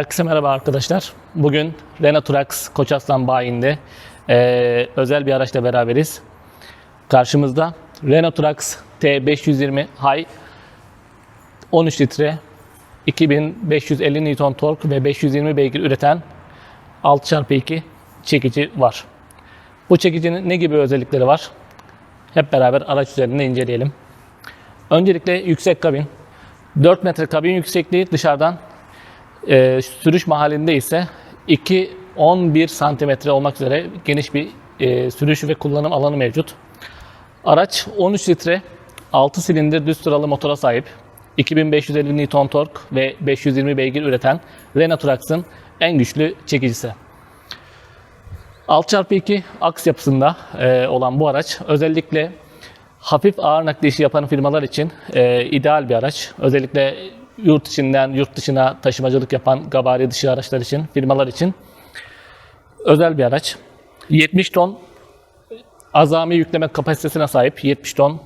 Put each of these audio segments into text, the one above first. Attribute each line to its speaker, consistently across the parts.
Speaker 1: Herkese merhaba arkadaşlar. Bugün Renault Trax Koçaslan bayinde eee, özel bir araçla beraberiz. Karşımızda Renault Trax T520 High 13 litre 2550 Newton tork ve 520 beygir üreten 6x2 çekici var. Bu çekicinin ne gibi özellikleri var? Hep beraber araç üzerinde inceleyelim. Öncelikle yüksek kabin. 4 metre kabin yüksekliği dışarıdan e, sürüş mahallinde ise 2-11 santimetre olmak üzere geniş bir e, sürüş ve kullanım alanı mevcut. Araç 13 litre 6 silindir düz sıralı motora sahip. 2550 Newton tork ve 520 beygir üreten Renault Trax'ın en güçlü çekicisi. 6x2 aks yapısında e, olan bu araç özellikle hafif ağır nakli işi yapan firmalar için e, ideal bir araç. Özellikle yurt içinden yurt dışına taşımacılık yapan gabari dışı araçlar için, firmalar için özel bir araç. 70 ton azami yükleme kapasitesine sahip 70 ton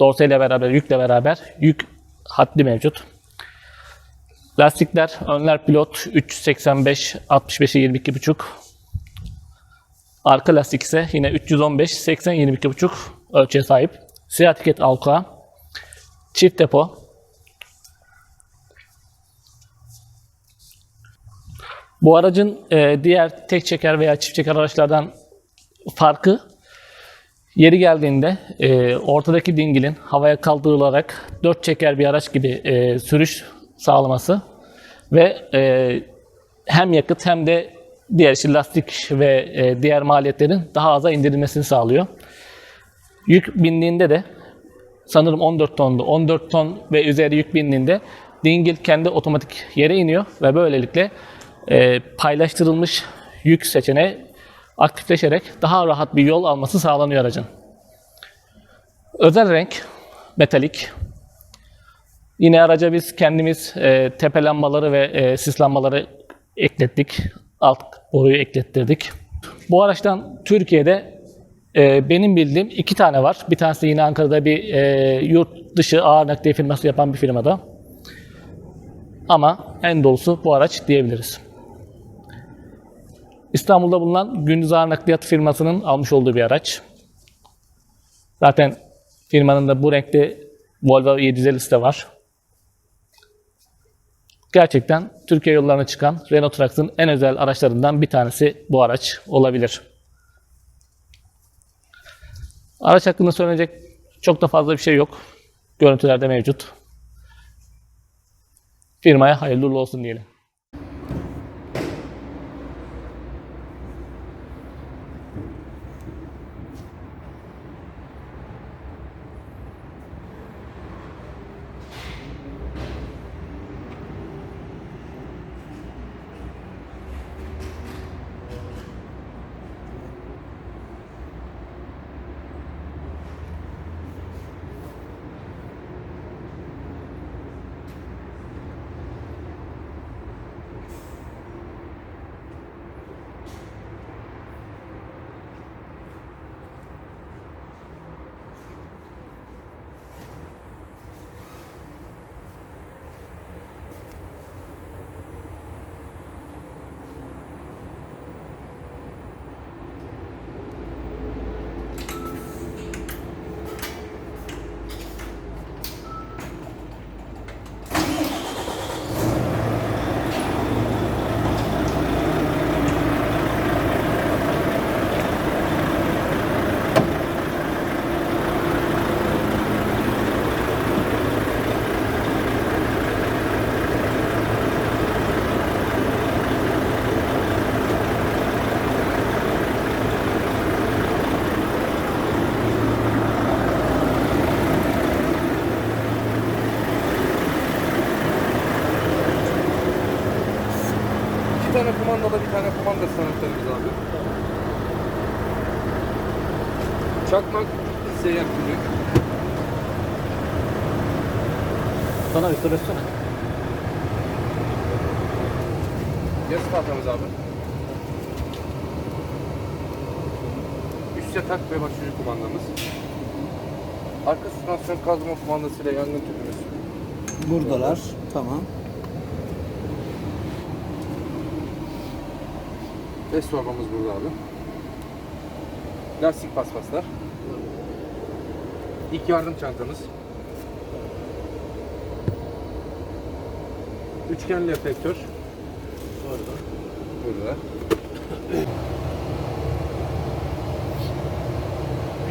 Speaker 1: dorseyle beraber, yükle beraber yük haddi mevcut. Lastikler önler pilot 385 65'e 22,5 Arka lastik ise yine 315 80 22,5 ölçüye sahip. Siyah tiket alka. Çift depo. Bu aracın e, diğer tek çeker veya çift çeker araçlardan farkı yeri geldiğinde e, ortadaki dingilin havaya kaldırılarak dört çeker bir araç gibi e, sürüş sağlaması ve e, hem yakıt hem de diğer işte lastik ve e, diğer maliyetlerin daha aza indirilmesini sağlıyor. Yük bindiğinde de sanırım 14 tondu. 14 ton ve üzeri yük bindiğinde dingil kendi otomatik yere iniyor ve böylelikle e, paylaştırılmış yük seçeneği aktifleşerek daha rahat bir yol alması sağlanıyor aracın. Özel renk metalik. Yine araca biz kendimiz e, tepe lambaları ve e, sis lambaları eklettik. Alt boruyu eklettirdik. Bu araçtan Türkiye'de e, benim bildiğim iki tane var. Bir tanesi yine Ankara'da bir e, yurt dışı ağır nakliye firması yapan bir firmada. Ama en dolusu bu araç diyebiliriz. İstanbul'da bulunan Gündüz Ağır Nakliyat firmasının almış olduğu bir araç. Zaten firmanın da bu renkte Volvo 750'si de var. Gerçekten Türkiye yollarına çıkan Renault Trax'ın en özel araçlarından bir tanesi bu araç olabilir. Araç hakkında söylenecek çok da fazla bir şey yok. Görüntülerde mevcut. Firmaya hayırlı olsun diyelim.
Speaker 2: İki tane kumandalı bir tane kumanda sanatlarımız abi. Çakmak seyyar külü.
Speaker 1: Sana bir sorayım.
Speaker 2: Yazı tahtamız abi. Üst yatak ve başucu kumandamız. Arka süspansiyon kaldırma kumandasıyla yangın tüpümüz.
Speaker 3: Buradalar. Tamam.
Speaker 2: Bez torbamız burada abi. Lastik paspaslar. İlk yardım çantamız. Üçgenli efektör. Burada.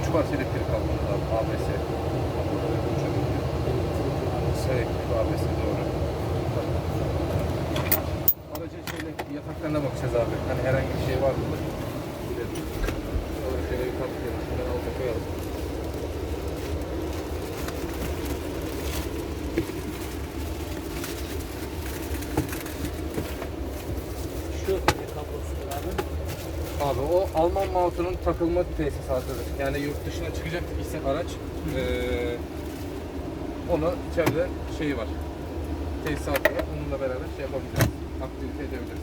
Speaker 2: Üç parça elektrik kablosu abi. ABS. Elektrik ABS doğru. Aracın şöyle yataklarına bakacağız abi. Hani herhangi bir şey var mı? Sonra şöyle bir kapatayım. Şuradan alta koyalım.
Speaker 1: Şu abi.
Speaker 2: Abi o Alman moutunun takılma tesisatıdır. Yani yurt dışına çıkacak ise araç eee onu içeride şeyi var. Tesisatı var. Onunla beraber şey yapabiliriz. Aktivite edebiliriz.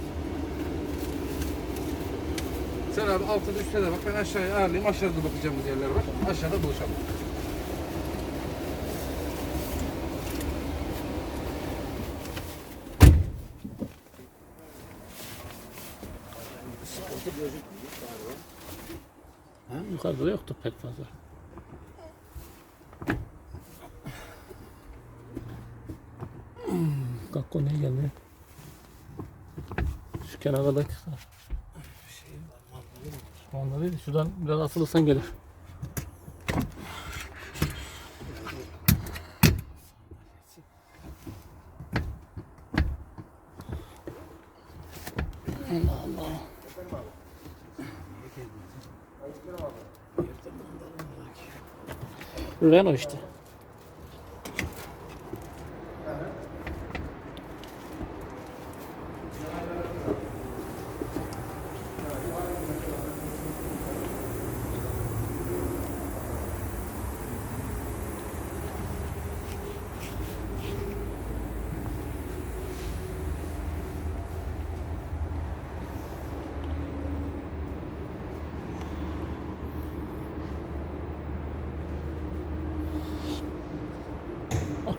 Speaker 2: Sen abi altta üstte de bak. Ben aşağıya ağırlayayım. Aşağıda bakacağımız yerler var. Aşağıda buluşalım.
Speaker 1: Yukarıda da yoktu pek fazla. Hmm, Kakko ne geldi? Şu kenara da değil, şuradan biraz asılırsan gelir. Allah Allah. Renault işte.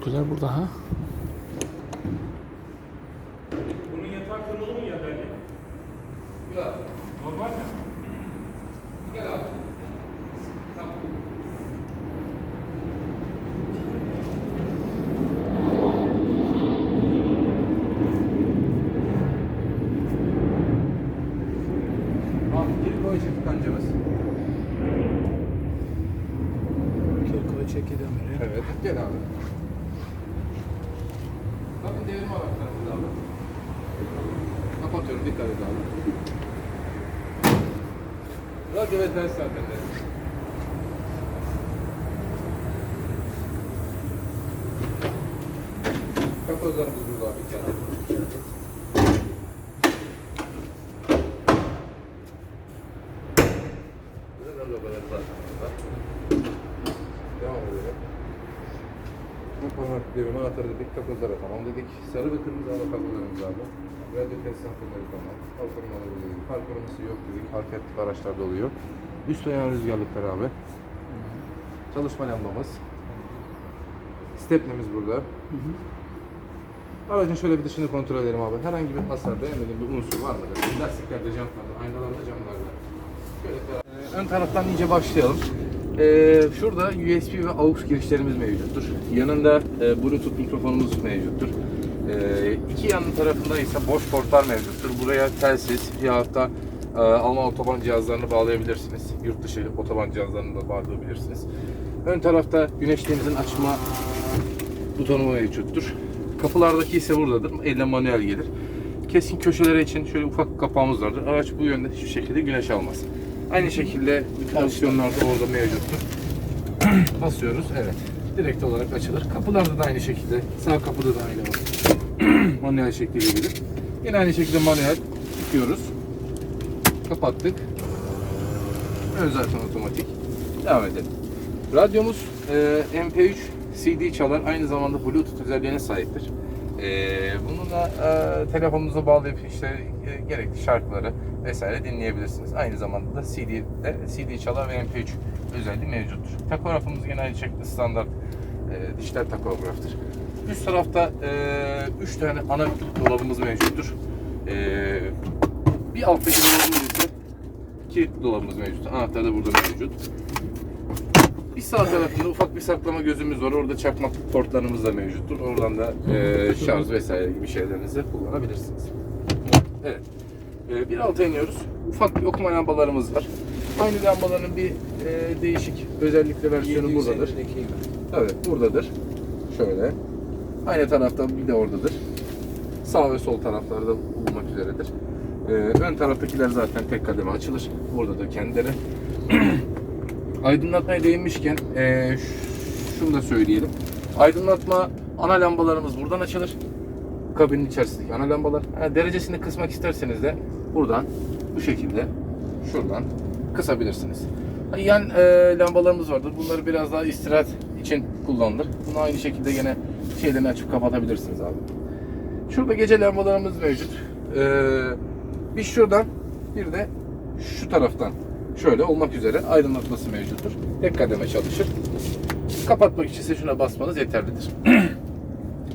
Speaker 1: Aküler burada ha.
Speaker 3: Bunun yatağı kırmalı mı ya belli?
Speaker 2: Gel
Speaker 3: Normal mi?
Speaker 2: Gel abi. Tamam. Abi geri koyacak kancamız.
Speaker 4: Kirkoy çeki demiri.
Speaker 2: Evet. Gel abi. Bakın devrim araçlarımız abi. Kapatıyorum dikkat et abi. Radyo ve ters zaten Kapozlarımız burada abi içeride. Burada da logolar zaten burada. Devam edelim. Parmak devime anahtarı dedik, takozlara tamam dedik. Sarı ve kırmızı hava kablolarımız abi. Radyo test santralleri tamam. Hava korumaları dedik. Far koruması yok dedik. Hareket tip araçlarda oluyor. Üst ayağın rüzgarlıkları abi. Çalışma lambamız. Stepnemiz burada. Aracın şöyle bir dışını kontrol edelim abi. Herhangi bir hasar beğenmediğim bir unsur var mıdır? Lastiklerde, jantlarda, aynalarda, camlarda. Şöyle Ee, ön taraftan iyice başlayalım. Ee, şurada USB ve AUX girişlerimiz mevcuttur. Yanında e, Bluetooth mikrofonumuz mevcuttur. Ee, iki yanın tarafında ise boş portlar mevcuttur. Buraya telsiz yahut da e, Alman otoban cihazlarını bağlayabilirsiniz. Yurt dışı otoban cihazlarını da bağlayabilirsiniz. Ön tarafta güneşliğimizin açma butonu mevcuttur. Kapılardaki ise buradadır. Elle manuel gelir. Keskin köşelere için şöyle ufak kapağımız vardır. Araç bu yönde hiçbir şekilde güneş almaz. Aynı şekilde pozisyonlarda orada mevcuttur. Basıyoruz. Evet. Direkt olarak açılır. Kapılarda da aynı şekilde. Sağ kapıda da aynı var. manuel şekliyle gelir. Yine aynı şekilde manuel tutuyoruz. Kapattık. Ön zaten otomatik. Devam edelim. Radyomuz e, MP3 CD çalar. Aynı zamanda Bluetooth özelliğine sahiptir. E, bunu da e, telefonunuza bağlayıp işte e, gerekli şarkıları vesaire dinleyebilirsiniz. Aynı zamanda da CD'de CD çalar ve MP3 özelliği mevcuttur. Takografımız yine aynı şekilde standart e, dijital takograftır. Üst tarafta 3 tane ana dolabımız mevcuttur. E, bir alttaki dolabımız ise Kilit dolabımız mevcut. Anahtar da burada mevcut. Bir sağ tarafında ufak bir saklama gözümüz var. Orada çakmak portlarımız da mevcuttur. Oradan da e, şarj vesaire gibi şeylerinizi kullanabilirsiniz. Evet. E, bir alta iniyoruz. Ufak bir okuma lambalarımız var. Aynı lambaların bir e, değişik özellikle versiyonu buradadır.
Speaker 4: 750'deki gibi.
Speaker 2: Evet buradadır. Şöyle. Aynı tarafta bir de oradadır. Sağ ve sol taraflarda bulunmak üzeredir. Ee, ön taraftakiler zaten tek kademe açılır. Buradadır kendileri. Aydınlatmaya değinmişken ş- şunu da söyleyelim. Aydınlatma ana lambalarımız buradan açılır. Kabinin içerisindeki ana lambalar. Ha, derecesini kısmak isterseniz de buradan bu şekilde şuradan kısabilirsiniz. Yan e, lambalarımız vardır. Bunları biraz daha istirahat için kullanılır. Bunu aynı şekilde yine şeylerini açıp kapatabilirsiniz abi. Şurada gece lambalarımız mevcut. Ee, bir şuradan bir de şu taraftan şöyle olmak üzere aydınlatması mevcuttur. Tek kademe çalışır. Kapatmak için ise şuna basmanız yeterlidir.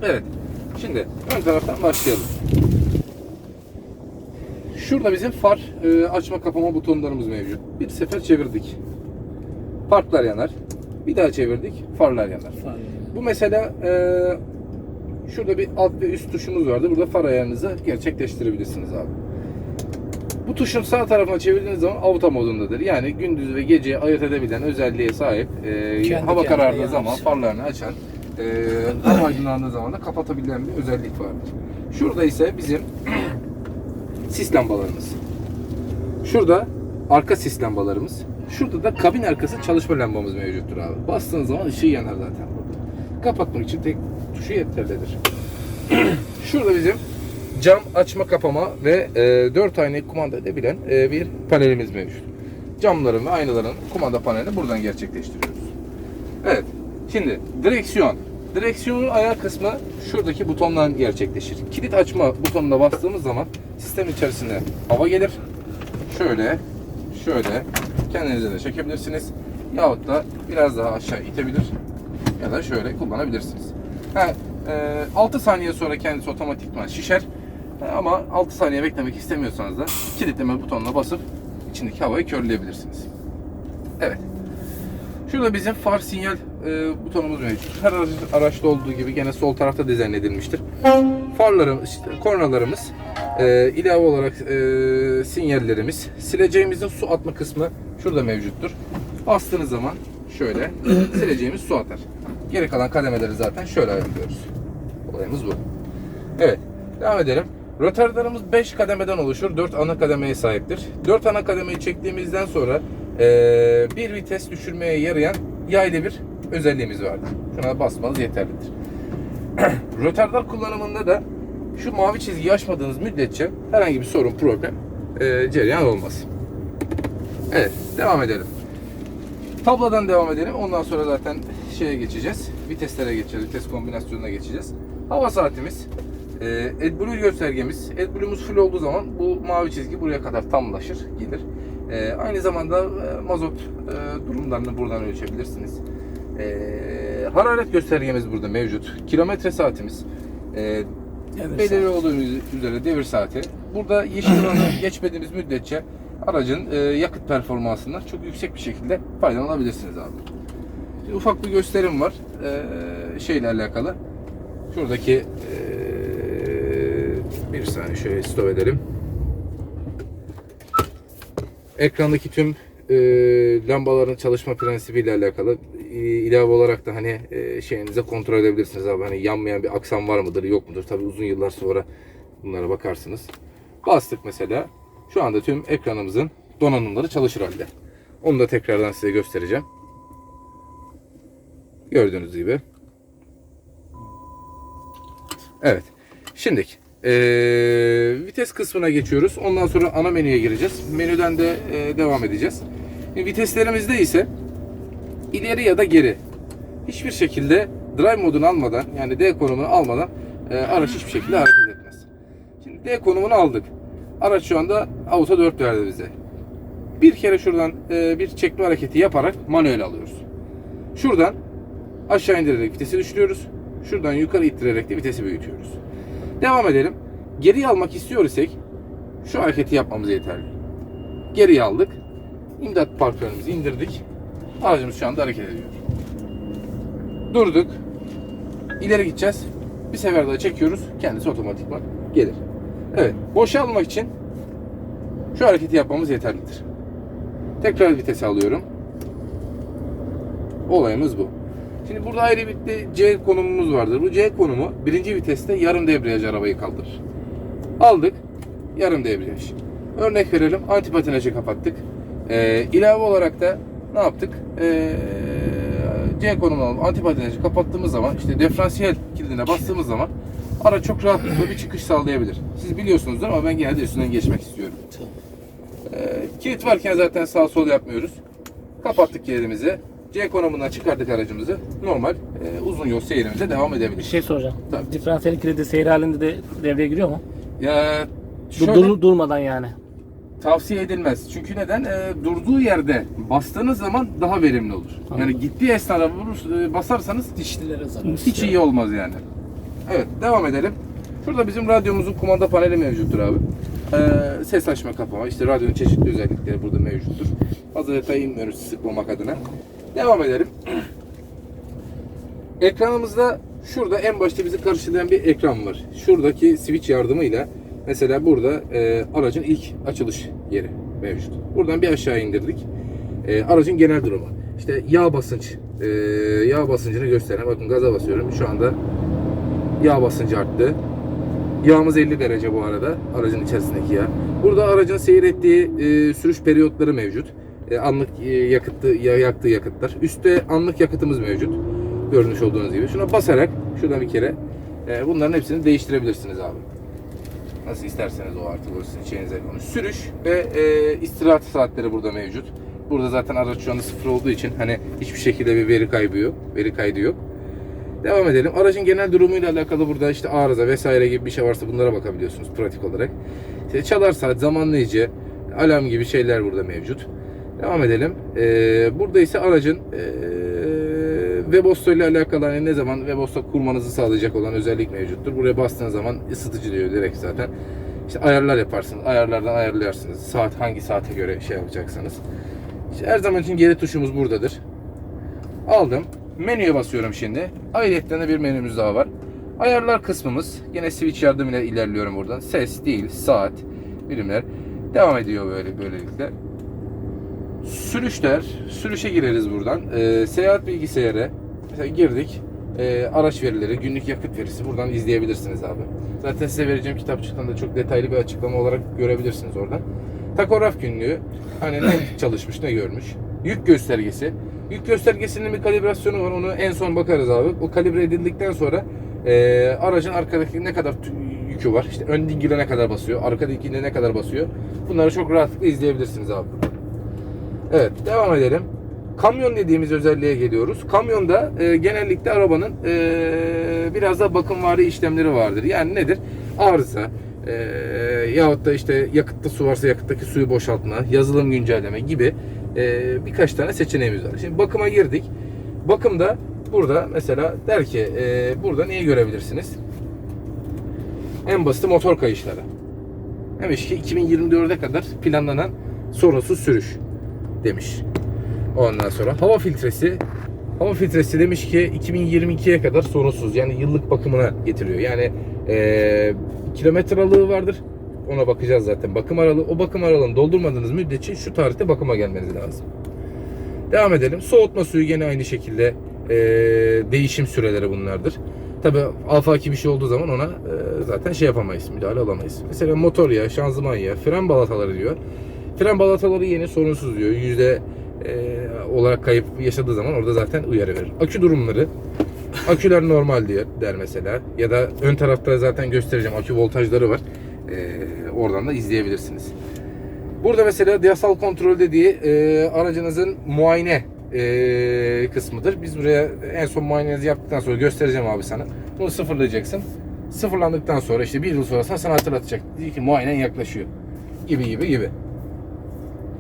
Speaker 2: evet. Şimdi ön taraftan başlayalım. Şurada bizim far e, açma kapama butonlarımız mevcut. Bir sefer çevirdik. Farlar yanar. Bir daha çevirdik. Farlar yanar. Bu mesela e, şurada bir alt ve üst tuşumuz vardı. Burada far ayarınızı gerçekleştirebilirsiniz abi. Tuşun sağ tarafına çevirdiğiniz zaman auto modundadır. Yani gündüz ve geceyi ayırt edebilen özelliğe sahip. e,
Speaker 4: Kendi
Speaker 2: hava
Speaker 4: kendine
Speaker 2: karardığı
Speaker 4: yanar.
Speaker 2: zaman farlarını açan, e, aydınlandığı zaman da kapatabilen bir özellik vardır. Şurada ise bizim sis lambalarımız. Şurada arka sis lambalarımız. Şurada da kabin arkası çalışma lambamız mevcuttur abi. Bastığınız zaman ışığı yanar zaten burada. Kapatmak için tek tuşu yeterlidir. Şurada bizim cam açma kapama ve e, 4 ayna kumanda edebilen e, bir panelimiz mevcut. Camların ve aynaların kumanda panelini buradan gerçekleştiriyoruz. Evet. Şimdi direksiyon. Direksiyonun ayağı kısmı şuradaki butondan gerçekleşir. Kilit açma butonuna bastığımız zaman sistem içerisine hava gelir. Şöyle, şöyle kendinize de çekebilirsiniz. Yahut da biraz daha aşağı itebilir ya da şöyle kullanabilirsiniz. Ha, e, 6 saniye sonra kendisi otomatikman şişer. E, Ama 6 saniye beklemek istemiyorsanız da kilitleme butonuna basıp içindeki havayı körleyebilirsiniz. Evet. Şurada bizim far sinyal e, butonumuz mevcut. Her araç, araçta olduğu gibi gene sol tarafta dizayn edilmiştir. Farlarımız, işte, kornalarımız, e, ilave olarak e, sinyallerimiz, sileceğimizin su atma kısmı şurada mevcuttur. Bastığınız zaman şöyle sileceğimiz su atar. Geri kalan kademeleri zaten şöyle ayarlıyoruz. Olayımız bu. Evet, devam edelim. Rötarlarımız 5 kademeden oluşur. 4 ana kademeye sahiptir. 4 ana kademeyi çektiğimizden sonra eee, bir vites düşürmeye yarayan yaylı bir özelliğimiz vardır. Şuna basmanız yeterlidir. Rötardar kullanımında da şu mavi çizgiyi aşmadığınız müddetçe herhangi bir sorun, problem eee cereyan olmaz. Evet, devam edelim. Tablodan devam edelim. Ondan sonra zaten şeye geçeceğiz. Viteslere geçeceğiz. Vites kombinasyonuna geçeceğiz. Hava saatimiz. E, AdBlue göstergemiz. AdBlue'muz full olduğu zaman bu mavi çizgi buraya kadar tamlaşır, gelir. E, aynı zamanda e, mazot e, durumlarını buradan ölçebilirsiniz. E, hararet göstergemiz burada mevcut. Kilometre saatimiz. E,
Speaker 4: Devir
Speaker 2: belirli olduğu üzere devir saati. Burada yeşil olanı geçmediğimiz müddetçe aracın e, yakıt performansından çok yüksek bir şekilde faydalanabilirsiniz abi. Şimdi ufak bir gösterim var e, şeyle alakalı. Şuradaki bir saniye şöyle stop edelim. Ekrandaki tüm e, lambaların çalışma prensibiyle alakalı ilave olarak da hani e, şeyinize kontrol edebilirsiniz abi hani yanmayan bir aksam var mıdır yok mudur tabi uzun yıllar sonra bunlara bakarsınız. Bastık mesela şu anda tüm ekranımızın donanımları çalışır halde. Onu da tekrardan size göstereceğim. Gördüğünüz gibi. Evet. Şimdi eee, vites kısmına geçiyoruz. Ondan sonra ana menüye gireceğiz. Menüden de eee, devam edeceğiz. Şimdi viteslerimizde ise ileri ya da geri. Hiçbir şekilde drive modunu almadan yani D konumunu almadan eee, araç hiçbir şekilde hareket etmez. Şimdi D konumunu aldık. Araç şu anda auto 4 verdi bize. Bir kere şuradan eee, bir çekme hareketi yaparak manuel alıyoruz. Şuradan aşağı indirerek vitesi düşürüyoruz. Şuradan yukarı ittirerek de vitesi büyütüyoruz. Devam edelim. Geriye almak istiyor isek şu hareketi yapmamız yeterli. Geriye aldık. İmdat parkörümüzü indirdik. Aracımız şu anda hareket ediyor. Durduk. İleri gideceğiz. Bir sefer daha çekiyoruz. Kendisi otomatikman gelir. Evet. Boşa almak için şu hareketi yapmamız yeterlidir. Tekrar vites alıyorum. Olayımız bu. Şimdi burada ayrı bir de C konumumuz vardır. Bu C konumu birinci viteste yarım debriyaj arabayı kaldırır. Aldık. Yarım debriyaj. Örnek verelim. Antipatinajı kapattık. Ee, ilave olarak da ne yaptık? Ee, C konumunu alıp antipatinajı kapattığımız zaman işte diferansiyel kilidine bastığımız zaman araç çok rahatlıkla bir çıkış sağlayabilir. Siz biliyorsunuzdur ama ben gene de üstünden geçmek istiyorum. Ee, kilit varken zaten sağ sol yapmıyoruz. Kapattık kilidimizi. C konumundan çıkardık aracımızı. Normal e, uzun yol seyrimize devam
Speaker 1: Bir
Speaker 2: edebiliriz.
Speaker 1: şey soracağım.
Speaker 2: Tabii.
Speaker 1: Diferansiyel kilidi seyir halinde de devreye giriyor mu?
Speaker 2: Ya şöyle
Speaker 1: dur- durmadan yani.
Speaker 2: tavsiye edilmez. Çünkü neden? E, durduğu yerde bastığınız zaman daha verimli olur. Yani gittiği esnada vurur, e, basarsanız
Speaker 4: Dişlilere zarar.
Speaker 2: hiç iyi olmaz yani. Evet devam edelim. Şurada bizim radyomuzun kumanda paneli mevcuttur abi. Ee, ses açma kapama, işte radyonun çeşitli özellikleri burada mevcuttur. Fazla detaya inmiyoruz sıkmamak adına. Devam edelim. Ekranımızda şurada en başta bizi karşılayan bir ekran var. Şuradaki switch yardımıyla mesela burada e, aracın ilk açılış yeri mevcut. Buradan bir aşağı indirdik. E, aracın genel durumu. İşte yağ basınç, e, yağ basıncını gösteren. Bakın gaza basıyorum. Şu anda yağ basıncı arttı. Yağımız 50 derece bu arada. Aracın içerisindeki yağ. Burada aracın seyrettiği e, sürüş periyotları mevcut. E, anlık e, yakıtı, ya, yaktığı yakıtlar. Üstte anlık yakıtımız mevcut. Görmüş olduğunuz gibi. Şuna basarak şuradan bir kere e, bunların hepsini değiştirebilirsiniz abi. Nasıl isterseniz o artık o sizin şeyinize kalmış. Sürüş ve e, istirahat saatleri burada mevcut. Burada zaten araç şu anda sıfır olduğu için hani hiçbir şekilde bir veri kaybı yok. Veri kaydı yok. Devam edelim. Aracın genel durumuyla alakalı burada işte arıza vesaire gibi bir şey varsa bunlara bakabiliyorsunuz pratik olarak. İşte çalar saat, zamanlayıcı, alarm gibi şeyler burada mevcut. Devam edelim. Ee, burada ise aracın ee, Webasto ile alakalı hani ne zaman Webasto kurmanızı sağlayacak olan özellik mevcuttur. Buraya bastığınız zaman ısıtıcı diyor direkt zaten. İşte ayarlar yaparsınız. Ayarlardan ayarlayarsınız. Saat hangi saate göre şey yapacaksınız. İşte her zaman için geri tuşumuz buradadır. Aldım. Menüye basıyorum şimdi. Ayrıca bir menümüz daha var. Ayarlar kısmımız. Yine switch yardımıyla ilerliyorum buradan. Ses, dil, saat, birimler. Devam ediyor böyle böylelikle. Sürüşler. Sürüşe gireriz buradan. Ee, seyahat bilgisayarı. Mesela girdik. Ee, araç verileri, günlük yakıt verisi buradan izleyebilirsiniz abi. Zaten size vereceğim kitapçıktan da çok detaylı bir açıklama olarak görebilirsiniz oradan. Takograf günlüğü. Hani ne çalışmış, ne görmüş. Yük göstergesi. Yük göstergesinin bir kalibrasyonu var. Onu en son bakarız abi. O kalibre edildikten sonra e, aracın arkadaki ne kadar yükü var. İşte ön dingile ne kadar basıyor. Arka dingile ne kadar basıyor. Bunları çok rahatlıkla izleyebilirsiniz abi. Evet devam edelim. Kamyon dediğimiz özelliğe geliyoruz. Kamyonda e, genellikle arabanın e, biraz da bakımvari işlemleri vardır. Yani nedir? Arıza e, yahut da işte yakıtta su varsa yakıttaki suyu boşaltma, yazılım güncelleme gibi e, birkaç tane seçeneğimiz var. Şimdi bakıma girdik. Bakımda burada mesela der ki e, burada neyi görebilirsiniz? En basit motor kayışları. Demiş ki 2024'e kadar planlanan sorunsuz sürüş demiş. Ondan sonra hava filtresi hava filtresi demiş ki 2022'ye kadar sorunsuz yani yıllık bakımına getiriyor. Yani eee kilometre aralığı vardır. Ona bakacağız zaten. Bakım aralığı. O bakım aralığını doldurmadığınız müddetçe şu tarihte bakıma gelmeniz lazım. Devam edelim. Soğutma suyu gene aynı şekilde eee, değişim süreleri bunlardır. Tabi afaki bir şey olduğu zaman ona eee, zaten şey yapamayız, müdahale alamayız. Mesela motor yağı, şanzıman yağı, fren balataları diyor. Fren balataları yeni sorunsuz diyor. Yüzde eee, olarak kayıp yaşadığı zaman orada zaten uyarı verir. Akü durumları, aküler normal diyor der mesela. Ya da ön tarafta zaten göstereceğim akü voltajları var. Eee, oradan da izleyebilirsiniz. Burada mesela diyasal kontrol dediği e, aracınızın muayene e, kısmıdır. Biz buraya en son muayenenizi yaptıktan sonra göstereceğim abi sana. Bunu sıfırlayacaksın. Sıfırlandıktan sonra işte bir yıl sonrasında sana hatırlatacak. Diyor ki muayenen yaklaşıyor. Gibi gibi gibi.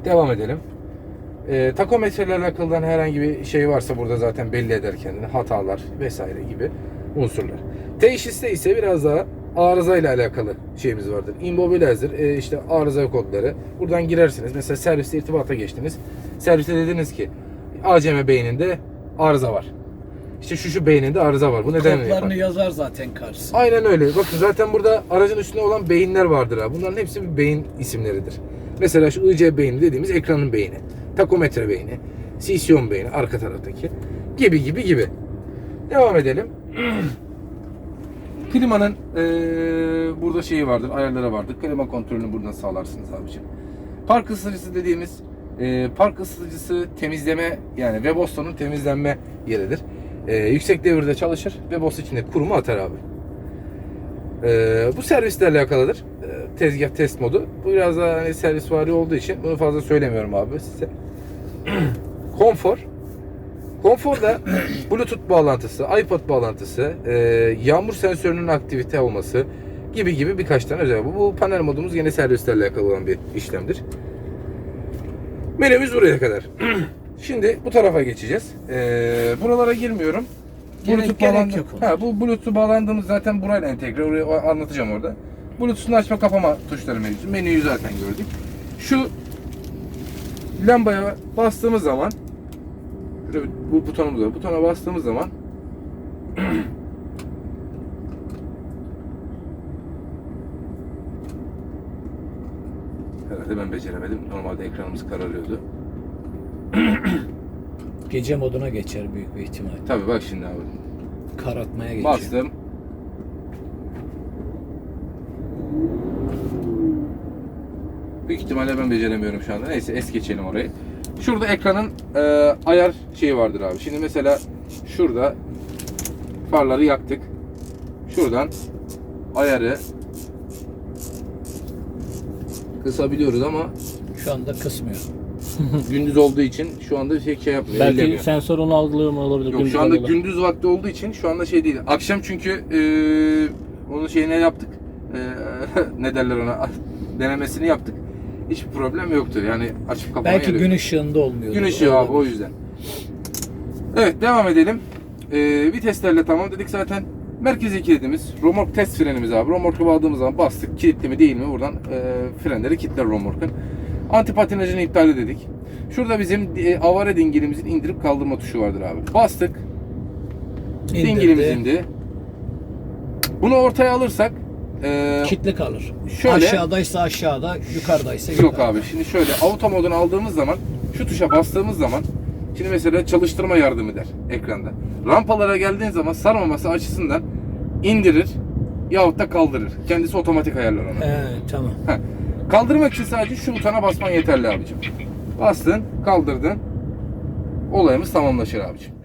Speaker 2: Devam edelim. E, takometreyle alakalı da herhangi bir şey varsa burada zaten belli eder kendini. Hatalar vesaire gibi unsurlar. Teşhiste ise biraz daha arıza ile alakalı şeyimiz vardır. Immobilizer, e, işte arıza kodları. Buradan girersiniz. Mesela serviste irtibata geçtiniz. Serviste dediniz ki ACM beyninde arıza var. İşte şu şu beyninde arıza var. Bu neden yapar?
Speaker 4: Kodlarını yazar zaten karşısına.
Speaker 2: Aynen öyle. Bakın zaten burada aracın üstünde olan beyinler vardır abi. Bunların hepsi bir beyin isimleridir. Mesela şu IC beyni dediğimiz ekranın beyni. Takometre beyni. CCON beyni arka taraftaki. Gibi gibi gibi. Devam edelim. Klimanın eee, burada şeyi vardır, ayarları vardır. Klima kontrolünü buradan sağlarsınız abiciğim. Park ısıtıcısı dediğimiz eee, park ısıtıcısı temizleme yani Weboston'un temizlenme yeridir. Eee, yüksek devirde çalışır. Weboston içinde kurumu atar abi. Eee, bu servisle alakalıdır. Eee, tezgah test modu. Bu biraz daha hani servis vari olduğu için bunu fazla söylemiyorum abi size. Konfor. Konforda Bluetooth bağlantısı, iPod bağlantısı, e, yağmur sensörünün aktivite olması gibi gibi birkaç tane özel. Bu, bu panel modumuz yine servislerle alakalı olan bir işlemdir. Menümüz buraya kadar. Şimdi bu tarafa geçeceğiz. E, buralara girmiyorum.
Speaker 4: Gerek-
Speaker 2: Bluetooth
Speaker 4: gerek
Speaker 2: bağlandı-
Speaker 4: yok.
Speaker 2: Ha, bu Bluetooth bağlandığımız zaten burayla entegre. Orayı anlatacağım orada. Bluetooth'un açma kapama tuşları mevcut. Menüyü zaten gördük. Şu lambaya bastığımız zaman bu butonumuz var. Butona bastığımız zaman Herhalde ben beceremedim. Normalde ekranımız kararıyordu.
Speaker 4: Gece moduna geçer büyük bir ihtimal.
Speaker 2: Tabii bak şimdi abi.
Speaker 4: Karartmaya geçiyor.
Speaker 2: Bastım. Büyük ihtimalle ben beceremiyorum şu anda. Neyse es geçelim orayı. Şurada ekranın e, ayar şeyi vardır abi. Şimdi mesela şurada farları yaktık. Şuradan ayarı kısabiliyoruz ama
Speaker 4: Şu anda kısmıyor.
Speaker 2: gündüz olduğu için şu anda pek şey yapmıyor.
Speaker 1: Belki
Speaker 2: ellemiyor.
Speaker 1: sensör onu algılıyor mu olabilir?
Speaker 2: Yok
Speaker 1: gündüz
Speaker 2: şu anda
Speaker 1: algılar.
Speaker 2: gündüz vakti olduğu için şu anda şey değil. Akşam çünkü e, onun şeyine yaptık. E, ne derler ona? Denemesini yaptık. Hiçbir problem yoktu. Yani açıp kapama
Speaker 4: Belki
Speaker 2: yeri.
Speaker 4: gün ışığında olmuyor.
Speaker 2: Gün ışığı abi o yüzden. Evet devam edelim. E, viteslerle tamam dedik zaten. Merkezi kilidimiz, romork test frenimiz abi. Romorku bağladığımız zaman bastık. Kilitli mi değil mi? Buradan e, frenleri kilitler romorkun. Antipatinajını iptal dedik. Şurada bizim e, avare dingilimizin indirip kaldırma tuşu vardır abi. Bastık.
Speaker 4: İndirdi.
Speaker 2: Dingilimiz indi. Bunu ortaya alırsak e,
Speaker 4: Kitli kalır.
Speaker 2: Şöyle-
Speaker 4: Aşağıdaysa aşağıda, yukarıdaysa yukarıda.
Speaker 2: yok abi. Şimdi şöyle auto modunu aldığımız zaman şu tuşa bastığımız zaman şimdi mesela çalıştırma yardımı der ekranda. Rampalara geldiğin zaman sarmaması açısından indirir yahut da kaldırır. Kendisi otomatik ayarlar onu.
Speaker 4: He, tamam.
Speaker 2: Heh. Kaldırmak için sadece şu butona basman yeterli abicim. Bastın, kaldırdın. Olayımız tamamlaşır abicim.